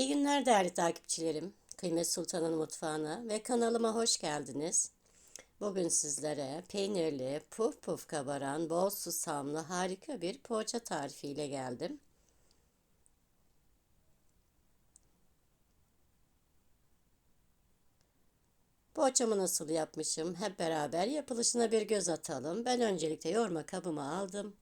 İyi günler değerli takipçilerim. Kıymet Sultan'ın mutfağına ve kanalıma hoş geldiniz. Bugün sizlere peynirli, puf puf kabaran, bol susamlı harika bir poğaça tarifiyle geldim. Poğaçamı nasıl yapmışım? Hep beraber yapılışına bir göz atalım. Ben öncelikle yoğurma kabımı aldım.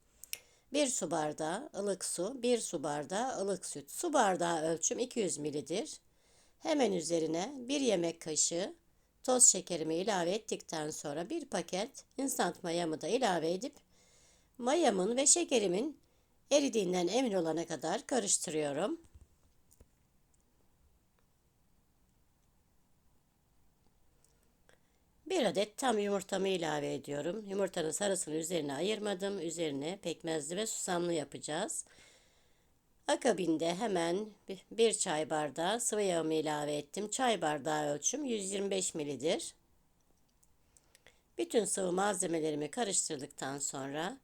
1 su bardağı ılık su, 1 su bardağı ılık süt. Su bardağı ölçüm 200 mlidir. Hemen üzerine 1 yemek kaşığı toz şekerimi ilave ettikten sonra bir paket instant mayamı da ilave edip mayamın ve şekerimin eridiğinden emin olana kadar karıştırıyorum. Bir adet tam yumurtamı ilave ediyorum. Yumurtanın sarısını üzerine ayırmadım. Üzerine pekmezli ve susamlı yapacağız. Akabinde hemen bir çay bardağı sıvı yağımı ilave ettim. Çay bardağı ölçüm 125 mlidir. Bütün sıvı malzemelerimi karıştırdıktan sonra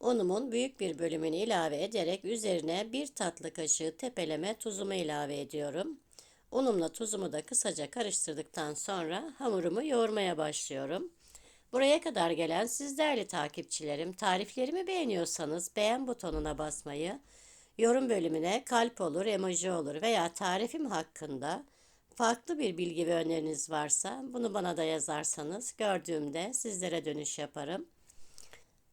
unumun büyük bir bölümünü ilave ederek üzerine bir tatlı kaşığı tepeleme tuzumu ilave ediyorum. Unumla tuzumu da kısaca karıştırdıktan sonra hamurumu yoğurmaya başlıyorum. Buraya kadar gelen siz değerli takipçilerim, tariflerimi beğeniyorsanız beğen butonuna basmayı, yorum bölümüne kalp olur, emoji olur veya tarifim hakkında farklı bir bilgi ve öneriniz varsa bunu bana da yazarsanız gördüğümde sizlere dönüş yaparım.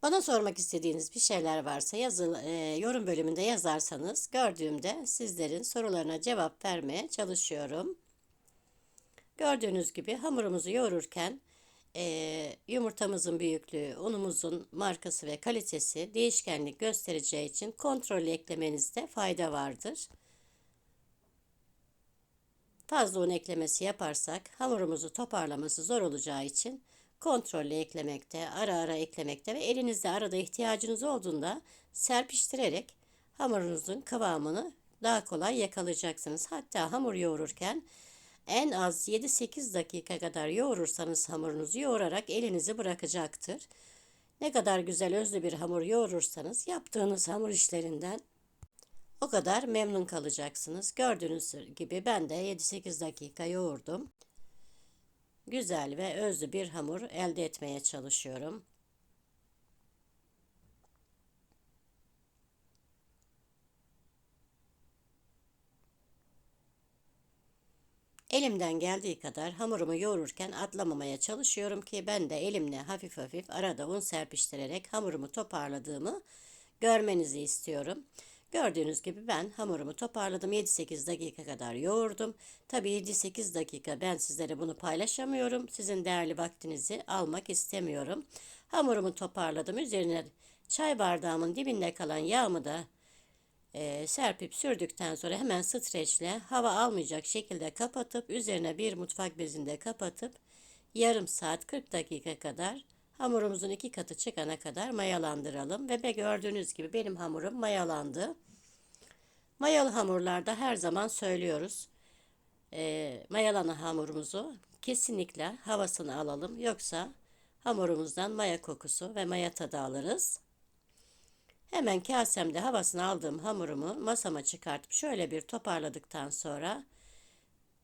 Bana sormak istediğiniz bir şeyler varsa yazı, e, yorum bölümünde yazarsanız gördüğümde sizlerin sorularına cevap vermeye çalışıyorum. Gördüğünüz gibi hamurumuzu yoğururken e, yumurtamızın büyüklüğü, unumuzun markası ve kalitesi değişkenlik göstereceği için kontrollü eklemenizde fayda vardır. Fazla un eklemesi yaparsak hamurumuzu toparlaması zor olacağı için kontrollü eklemekte, ara ara eklemekte ve elinizde arada ihtiyacınız olduğunda serpiştirerek hamurunuzun kıvamını daha kolay yakalayacaksınız. Hatta hamur yoğururken en az 7-8 dakika kadar yoğurursanız hamurunuzu yoğurarak elinizi bırakacaktır. Ne kadar güzel özlü bir hamur yoğurursanız yaptığınız hamur işlerinden o kadar memnun kalacaksınız. Gördüğünüz gibi ben de 7-8 dakika yoğurdum güzel ve özlü bir hamur elde etmeye çalışıyorum. Elimden geldiği kadar hamurumu yoğururken atlamamaya çalışıyorum ki ben de elimle hafif hafif arada un serpiştirerek hamurumu toparladığımı görmenizi istiyorum. Gördüğünüz gibi ben hamurumu toparladım. 7-8 dakika kadar yoğurdum. Tabii 7-8 dakika ben sizlere bunu paylaşamıyorum. Sizin değerli vaktinizi almak istemiyorum. Hamurumu toparladım. Üzerine çay bardağımın dibinde kalan yağımı da e, serpip sürdükten sonra hemen streçle hava almayacak şekilde kapatıp üzerine bir mutfak bezinde kapatıp yarım saat 40 dakika kadar Hamurumuzun iki katı çıkana kadar mayalandıralım. Ve gördüğünüz gibi benim hamurum mayalandı. Mayalı hamurlarda her zaman söylüyoruz. E, mayalanan hamurumuzu kesinlikle havasını alalım. Yoksa hamurumuzdan maya kokusu ve maya tadı alırız. Hemen kasemde havasını aldığım hamurumu masama çıkartıp şöyle bir toparladıktan sonra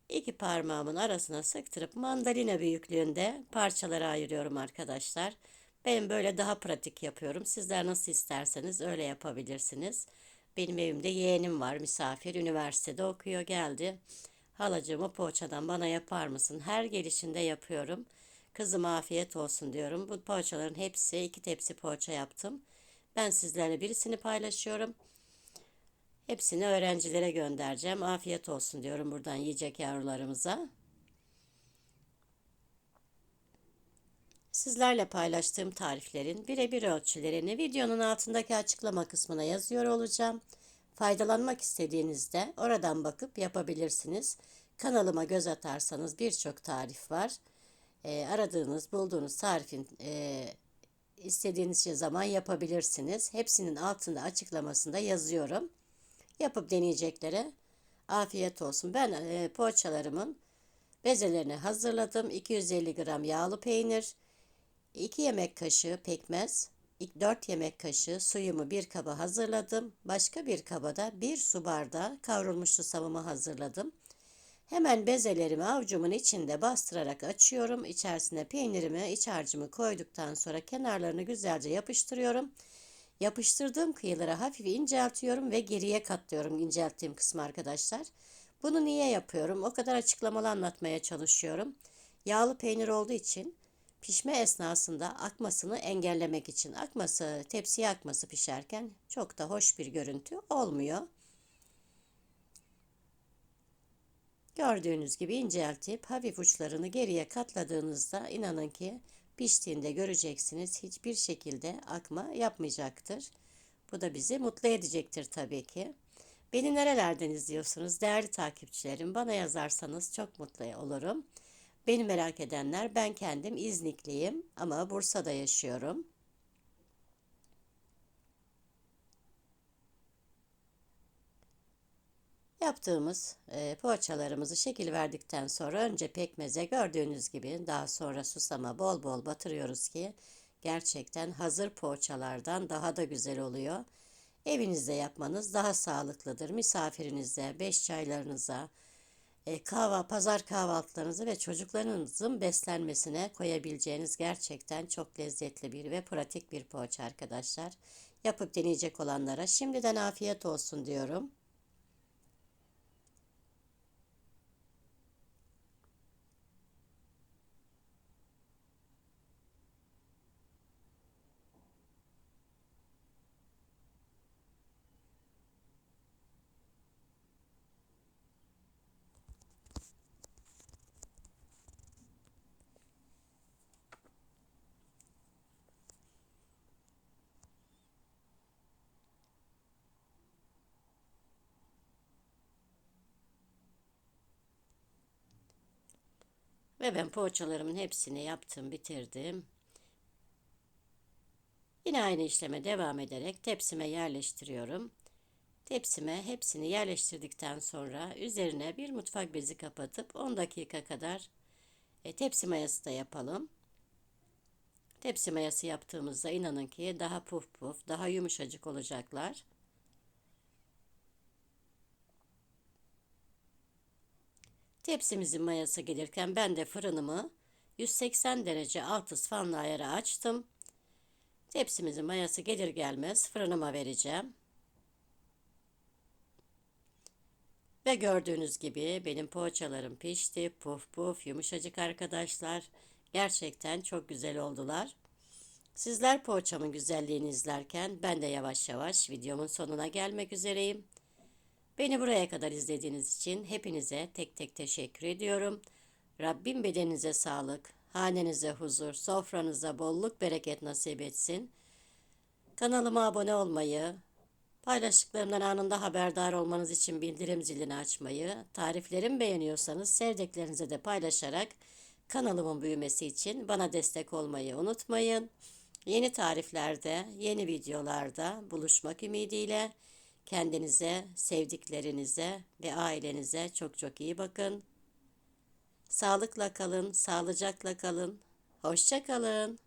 iki parmağımın arasına sıktırıp mandalina büyüklüğünde parçalara ayırıyorum arkadaşlar. Ben böyle daha pratik yapıyorum. Sizler nasıl isterseniz öyle yapabilirsiniz. Benim evimde yeğenim var misafir. Üniversitede okuyor geldi. Halacığımı poğaçadan bana yapar mısın? Her gelişinde yapıyorum. Kızım afiyet olsun diyorum. Bu poğaçaların hepsi iki tepsi poğaça yaptım. Ben sizlerle birisini paylaşıyorum. Hepsini öğrencilere göndereceğim. Afiyet olsun diyorum buradan yiyecek yavrularımıza. Sizlerle paylaştığım tariflerin birebir ölçülerini videonun altındaki açıklama kısmına yazıyor olacağım. Faydalanmak istediğinizde oradan bakıp yapabilirsiniz. Kanalıma göz atarsanız birçok tarif var. E, aradığınız, bulduğunuz tarifin e, istediğiniz zaman yapabilirsiniz. Hepsinin altında açıklamasında yazıyorum yapıp deneyeceklere afiyet olsun. Ben e, poğaçalarımın bezelerini hazırladım. 250 gram yağlı peynir, 2 yemek kaşığı pekmez, İlk 4 yemek kaşığı suyumu bir kaba hazırladım. Başka bir kabada bir su bardağı kavrulmuş susamımı hazırladım. Hemen bezelerimi avucumun içinde bastırarak açıyorum. İçerisine peynirimi, iç harcımı koyduktan sonra kenarlarını güzelce yapıştırıyorum. Yapıştırdığım kıyıları hafif inceltiyorum ve geriye katlıyorum incelttiğim kısmı arkadaşlar. Bunu niye yapıyorum? O kadar açıklamalı anlatmaya çalışıyorum. Yağlı peynir olduğu için pişme esnasında akmasını engellemek için akması, tepsiye akması pişerken çok da hoş bir görüntü olmuyor. Gördüğünüz gibi inceltip hafif uçlarını geriye katladığınızda inanın ki piştiğinde göreceksiniz hiçbir şekilde akma yapmayacaktır. Bu da bizi mutlu edecektir tabii ki. Beni nerelerden izliyorsunuz değerli takipçilerim? Bana yazarsanız çok mutlu olurum. Beni merak edenler ben kendim İznikliyim ama Bursa'da yaşıyorum. Yaptığımız e, poğaçalarımızı şekil verdikten sonra önce pekmeze gördüğünüz gibi daha sonra susama bol bol batırıyoruz ki gerçekten hazır poğaçalardan daha da güzel oluyor. Evinizde yapmanız daha sağlıklıdır. Misafirinize, beş çaylarınıza, e, kahva, pazar kahvaltılarınızı ve çocuklarınızın beslenmesine koyabileceğiniz gerçekten çok lezzetli bir ve pratik bir poğaça arkadaşlar. Yapıp deneyecek olanlara şimdiden afiyet olsun diyorum. Ve ben poğaçalarımın hepsini yaptım, bitirdim. Yine aynı işleme devam ederek tepsime yerleştiriyorum. Tepsime hepsini yerleştirdikten sonra üzerine bir mutfak bezi kapatıp 10 dakika kadar e, tepsi mayası da yapalım. Tepsi mayası yaptığımızda inanın ki daha puf puf, daha yumuşacık olacaklar. Tepsimizin mayası gelirken ben de fırınımı 180 derece alt ısfanlı ayara açtım. Tepsimizin mayası gelir gelmez fırınıma vereceğim. Ve gördüğünüz gibi benim poğaçalarım pişti. Puf puf yumuşacık arkadaşlar. Gerçekten çok güzel oldular. Sizler poğaçamın güzelliğini izlerken ben de yavaş yavaş videomun sonuna gelmek üzereyim. Beni buraya kadar izlediğiniz için hepinize tek tek teşekkür ediyorum. Rabbim bedeninize sağlık, hanenize huzur, sofranıza bolluk bereket nasip etsin. Kanalıma abone olmayı, paylaştıklarımdan anında haberdar olmanız için bildirim zilini açmayı, tariflerimi beğeniyorsanız sevdiklerinize de paylaşarak kanalımın büyümesi için bana destek olmayı unutmayın. Yeni tariflerde, yeni videolarda buluşmak ümidiyle kendinize, sevdiklerinize ve ailenize çok çok iyi bakın. Sağlıkla kalın, sağlıcakla kalın. Hoşça kalın.